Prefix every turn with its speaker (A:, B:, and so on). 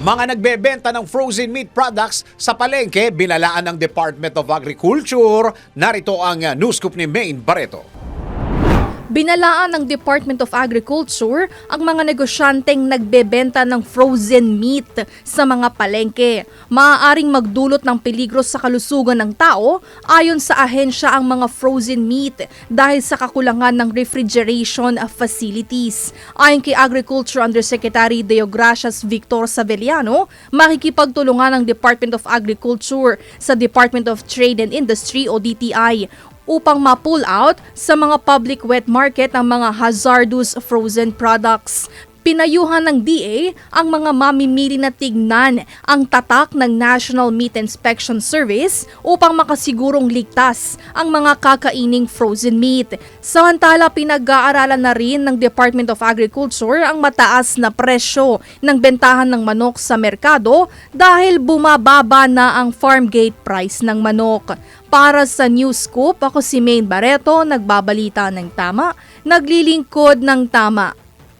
A: Mga nagbebenta ng frozen meat products sa palengke, binalaan ng Department of Agriculture. Narito ang uh, news scoop ni Maine Barreto.
B: Binalaan ng Department of Agriculture ang mga negosyanteng nagbebenta ng frozen meat sa mga palengke. Maaaring magdulot ng peligro sa kalusugan ng tao ayon sa ahensya ang mga frozen meat dahil sa kakulangan ng refrigeration facilities. Ayon kay Agriculture Undersecretary Deogracias Victor Saveliano, makikipagtulungan ng Department of Agriculture sa Department of Trade and Industry o DTI upang ma-pull out sa mga public wet market ang mga hazardous frozen products. Pinayuhan ng DA ang mga mamimili na tignan ang tatak ng National Meat Inspection Service upang makasigurong ligtas ang mga kakaining frozen meat. Samantala, pinag-aaralan na rin ng Department of Agriculture ang mataas na presyo ng bentahan ng manok sa merkado dahil bumababa na ang farm gate price ng manok. Para sa News Scoop, ako si Maine Barreto, nagbabalita ng tama, naglilingkod ng tama.